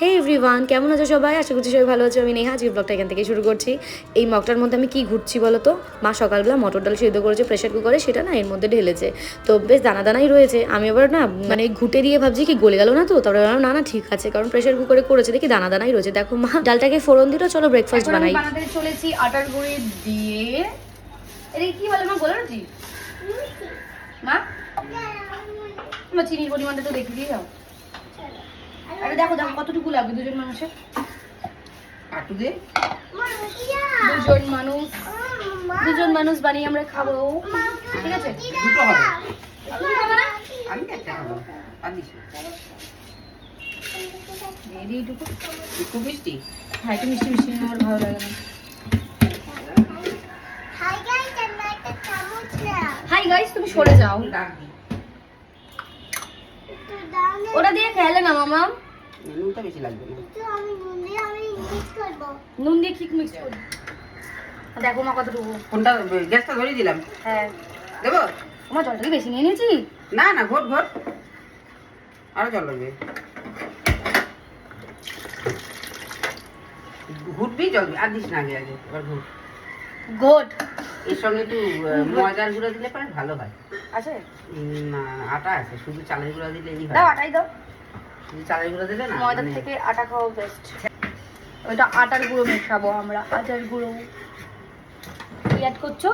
হে everyone কেমন আছো সবাই? আশা করছি সবাই ভালো আছো। আমি নেহা আজকে ব্লগটা এখান থেকে শুরু করছি। এই মগটার মধ্যে আমি কি ঘুরছি বলো তো মা সকালবেলা মটর ডাল সিদ্ধ করেছে প্রেশার কুকারে সেটা না এর মধ্যে ঢেলেছে। তো বেশ দানা দানাই রয়েছে। আমি আবার না মানে ঘুটে দিয়ে ভাবছি কি গলে গেল না তো? তারপরে ভাবলাম না না ঠিক আছে। কারণ প্রেশার কুকারে করেছে দেখি দানা দানাই রয়েছে। দেখো মা ডালটাকে ফোড়ন দিল চলো ব্রেকফাস্ট বানাই। বানাতে চলেছি আটার গুঁড়ি দিয়ে। এটা কি বলে মা বলো মা? চিনির পরিমাণটা তো দেখে দিয়ে যাও আরে দেখো দেখো কতটুকু লাগবে দুজন মানুষের? আটু দে। দুজন মানুষ। দুজন মানুষ বানিয়ে আমরা খাব। ঠিক আছে? দুটো হবে। আমি একটা খাব। আর দিস না। দিয়ে দিই এইটুকু। একটু মিষ্টি? হ্যাঁ একটু মিষ্টি মিষ্টি আমার ভালো লাগে না। হাই গাইস তুমি সরে যাও। ওটা দিয়ে খেলে না মামা? নুনটা বেশি লাগবে না। নুন দিয়ে ঠিক মিক্স করি দেখো মা কতটুকু। কোনটা গ্যাসটা ধরিয়ে দিলাম। হ্যাঁ। দেবো? তোমার জলটা কি বেশি নিয়ে নিয়েছি? না না ঘট ঘট। আরও জল লাগবে। ঘুটবি জল আর দিস না আগে আগে। এবার ঘুট। গোট এর সঙ্গে একটু ময়দার গুঁড়ো দিলে পরে ভালো হয়। আছে? না আটা আছে। শুধু চালের গুঁড়ো দিলে এই দাও আটাই দাও। না? মানে- থেকে আটা খাওয়া বেস্ট ওইটা আটার গুঁড়ো মেশাবো আমরা আটার গুঁড়ো। কি অ্যাড করছ?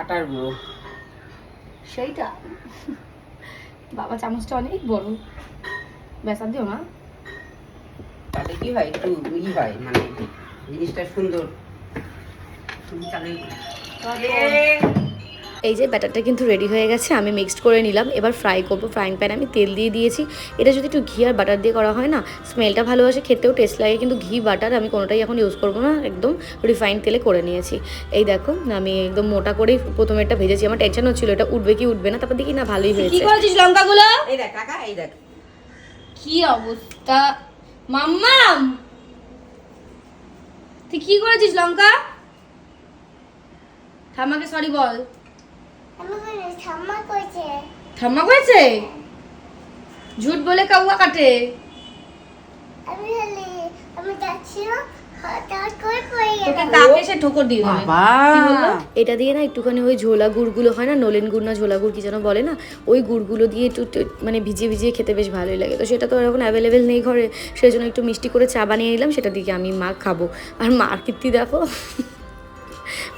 আটার গুঁড়ো। সেইটা? বাবা চামচটা অনেক বড়। আর দিও না তাতে কি হয়? একটু ই হয় মানে জিনিসটা সুন্দর। শুধু চালের এই যে ব্যাটারটা কিন্তু রেডি হয়ে গেছে আমি মিক্সড করে নিলাম। এবার ফ্রাই করব ফ্রাইং প্যানে আমি তেল দিয়ে দিয়েছি। এটা যদি একটু ঘি আর বাটার দিয়ে করা হয় না স্মেলটা ভালো আসে খেতেও টেস্ট লাগে। কিন্তু ঘি বাটার আমি কোনোটাই এখন ইউজ করব না একদম রিফাইন তেলে করে নিয়েছি। এই দেখো আমি একদম মোটা করেই প্রথমে এটা ভেজেছি। আমার টেনশন হচ্ছিল এটা উঠবে কি উঠবে না তারপর দেখি না ভালোই কি হয়েছে। করেছিস লঙ্কাগুলো? এই দেখ কাকা এই দেখ। কি অবস্থা? মাম্মাম! তুই কি করেছিস লঙ্কা? ঠাম্মাকে সরি বল। ঠাম্মা করেছে ঝুট বলে কাউয়া কাটে? এটা দিয়ে না একটুখানি ওই ঝোলা গুড়গুলো হয় না? নলেন গুড় না ঝোলা গুড় কি যেন বলে না? ওই গুড়গুলো দিয়ে একটু মানে ভিজিয়ে ভিজিয়ে খেতে বেশ ভালোই লাগে। তো সেটা তো এখন অ্যাভেলেবেল নেই ঘরে। সেই জন্য একটু মিষ্টি করে চা বানিয়ে নিলাম। সেটা দিকে আমি মা খাব। আর মার কীর্তি দেখো।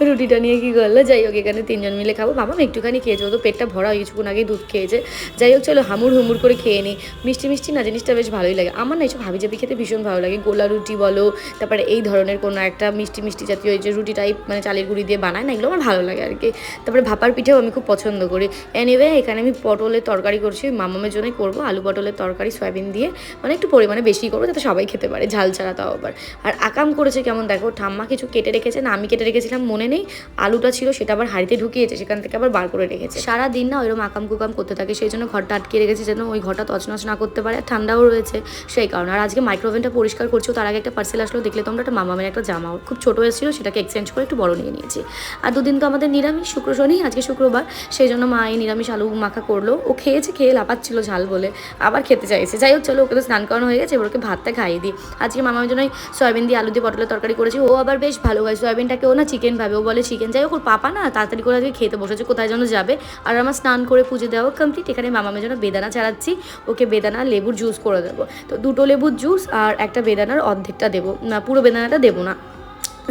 রুটিটা নিয়ে কি করল? যাই হোক, এখানে তিনজন মিলে খাব। বাবা একটুখানি খেয়েছে ও তো, পেটটা ভরা কিছুক্ষণ আগেই দুধ খেয়েছে। যাই হোক, চলো, হামুর হুমুর করে খেয়ে নিই। মিষ্টি মিষ্টি না, জিনিসটা বেশ ভালোই লাগে। আমার না এইসব হাবি জাবি খেতে ভীষণ ভালো লাগে। গোলা রুটি বলো, তারপরে এই ধরনের কোনো একটা মিষ্টি মিষ্টি জাতীয় যে রুটি টাইপ মানে চালের গুঁড়ি দিয়ে বানায় না, এগুলো আমার ভালো লাগে আর কি। তারপরে ভাপার পিঠেও আমি খুব পছন্দ করি। এনিওয়ে এখানে আমি পটলের তরকারি করছি। মামামের জন্যই করব। আলু পটলের তরকারি, সয়াবিন দিয়ে মানে একটু পরিমাণে বেশি করব, যাতে সবাই খেতে পারে। ঝাল ছাড়া তাও আবার। আর আকাম করেছে কেমন দেখো? ঠাম্মা কিছু কেটে রেখেছে না, আমি কেটে রেখেছিলাম মনে নেই। আলুটা ছিল, সেটা আবার হাঁড়িতে ঢুকিয়েছে, সেখান থেকে আবার বার করে রেখেছে। সারা দিন না ওইরকম আকাম কুকাম করতে থাকে, সেই জন্য ঘরটা আটকে রেখেছে, যেন ওই ঘরটা তছনছ না করতে পারে। ঠান্ডাও রয়েছে, সেই কারণে। আর আজকে মাইক্রোওভেনটা পরিষ্কার করছ তার আগে একটা পার্সেল আসলো, দেখলে তোমরা একটা মামামের একটা জামা। খুব ছোটো এসেছিল, সেটাকে এক্সচেঞ্জ করে একটু বড় নিয়ে নিয়েছি। আর দুদিন তো আমাদের নিরামিষ, শুক্র শনি, আজকে শুক্রবার। সেই জন্য মা এই নিরামিষ আলু মাখা করল। ও খেয়েছে, খেয়ে লাপাচ্ছিল ঝাল বলে, আবার খেতে চাইছে। যাই হোক, চলো ওকে তো স্নান করানো হয়ে গেছে, এবার ওকে ভাতটা খাইয়ে দিই। আজকে মামার জন্য সয়াবিন দিয়ে আলু দিয়ে পটলের তরকারি করেছি, ও আবার বেশ ভালো হয়। সয়াবিনটাকে ও না চিকেন ভাবে। ও বলে চিকেন যাই হোক, ওর পাপা না তাড়াতাড়ি করে আজকে খেতে বসেছে, কোথায় যেন যাবে। আর আমার স্নান করে পুজো দেওয়া কমপ্লিট এখানে মামামের জন্য বেদানা চালাচ্ছি। ওকে বেদানা, লেবুর জুস করে দেবো। তো দুটো লেবুর জুস আর একটা বেদানার অর্ধেকটা দেবো। না, পুরো বেদানাটা দেবো না।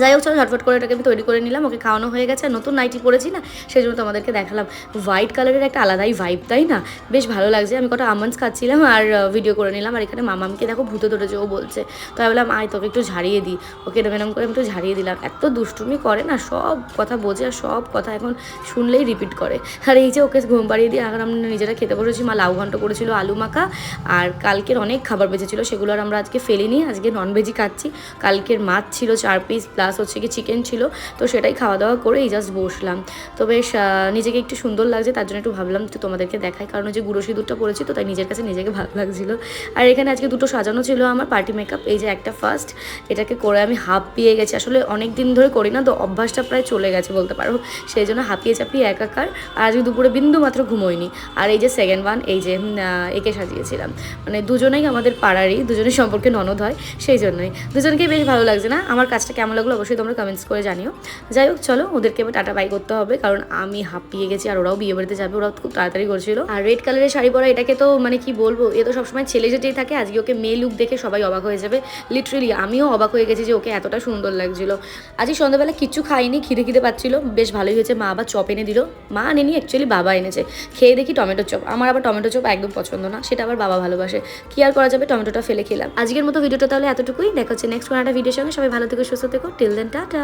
যাই হোক, চলো ঝটফট করে এটাকে আমি তৈরি করে নিলাম। ওকে খাওয়ানো হয়ে গেছে। নতুন নাইটি পরেছি না সেই জন্য তোমাদেরকে দেখালাম। হোয়াইট কালারের একটা আলাদাই ভাইব তাই না? বেশ ভালো লাগছে। আমি কটা আমন্ডস খাচ্ছিলাম আর ভিডিও করে নিলাম। আর এখানে মামামকে দেখো, ভূতে ধরেছে, ও বলছে। তো আমি বললাম, আয়, তোকে একটু ঝাড়িয়ে দিই। ওকে এরকম এরকম করে আমি একটু ঝাড়িয়ে দিলাম। এত দুষ্টুমি করে না, সব কথা বোঝে আর সব কথা এখন শুনলেই রিপিট করে। আর এই যে ওকে ঘুম পাড়িয়ে দিয়ে এখন আমরা নিজেরা খেতে বসেছি। মা লাউ ঘন্ট করেছিল আলু মাখা। আর কালকের অনেক খাবার বেঁচেছিল, সেগুলো আর আমরা আজকে ফেলিনি। আজকে ননভেজই খাচ্ছি। কালকের মাছ ছিল চার পিস প্লাস প্লাস হচ্ছে কি চিকেন ছিল, তো সেটাই খাওয়া দাওয়া করে এই জাস্ট বসলাম। তো বেশ নিজেকে একটু সুন্দর লাগছে, তার জন্য একটু ভাবলাম একটু তোমাদেরকে দেখাই, কারণ যে গুঁড়ো সিঁদুরটা পরেছি তো তাই নিজের কাছে নিজেকে ভালো লাগছিল। আর এখানে আজকে দুটো সাজানো ছিল আমার পার্টি মেকআপ এই যে একটা ফার্স্ট এটাকে করে আমি হাফ পেয়ে গেছি। আসলে অনেক দিন ধরে করি না, তো অভ্যাসটা প্রায় চলে গেছে বলতে পারো। সেই জন্য হাঁপিয়ে চাপিয়ে একাকার, আর আজকে দুপুরে বিন্দু মাত্র ঘুমোইনি। আর এই যে সেকেন্ড ওয়ান এই যে একে সাজিয়েছিলাম। মানে দুজনেই আমাদের পাড়ারই, দুজনের সম্পর্কে ননদ হয়, সেই জন্যই। দুজনকেই বেশ ভালো লাগছে না? আমার কাজটা কেমন অবশ্যই তোমরা কমেন্টস করে জানিও। যাই হোক, চলো, ওদেরকে এবার টাটা বাই করতে হবে, কারণ আমি হাঁপিয়ে গেছি আর ওরাও বিয়ে বাড়িতে যাবে, ওরাও খুব তাড়াতাড়ি করছিল। আর রেড কালারের শাড়ি পরা এটাকে তো মানে কি বলব, এ তো সবসময় ছেলে যেতেই থাকে, আজকে ওকে মেয়ে লুক দেখে সবাই অবাক হয়ে যাবে। লিটারেলি আমিও অবাক হয়ে গেছি যে ওকে এতটা সুন্দর লাগছিল। আজকে সন্ধ্যাবেলা কিচ্ছু খাইনি, খিদে খিদে পাচ্ছিল, বেশ ভালোই হয়েছে, মা আবার চপ এনে দিল। মা আনেনি অ্যাকচুয়ালি বাবা এনেছে। খেয়ে দেখি টমেটো চপ। আমার আবার টমেটো চপ একদম পছন্দ না, সেটা আবার বাবা ভালোবাসে। কি আর করা যাবে, টমেটোটা ফেলে খেলাম। আজকের মতো ভিডিওটা তাহলে এতটুকুই। দেখা হচ্ছে নেক্সট কোনো একটা ভিডিওর সঙ্গে। সবাই ভালো থেকে, সুস্থ থেকো। Till then tata